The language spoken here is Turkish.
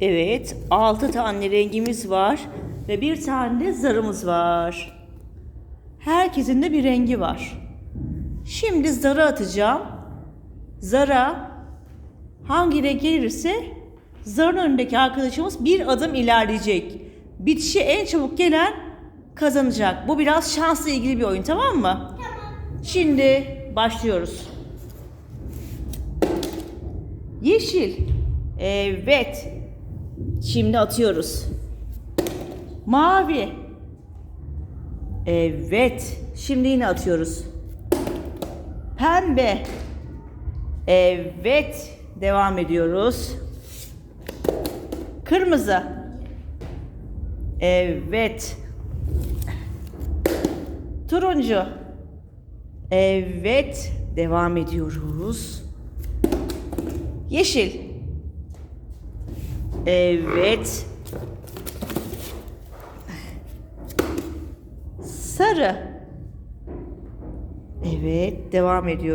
Evet, 6 tane rengimiz var ve bir tane de zarımız var. Herkesin de bir rengi var. Şimdi zarı atacağım. Zara hangi renk gelirse zarın önündeki arkadaşımız bir adım ilerleyecek. Bitişe en çabuk gelen kazanacak. Bu biraz şansla ilgili bir oyun tamam mı? Tamam. Şimdi başlıyoruz. Yeşil. Evet. Şimdi atıyoruz. Mavi. Evet. Şimdi yine atıyoruz. Pembe. Evet. Devam ediyoruz. Kırmızı. Evet. Turuncu. Evet. Devam ediyoruz. Yeşil. Evet. Sarı. Evet, devam ediyor.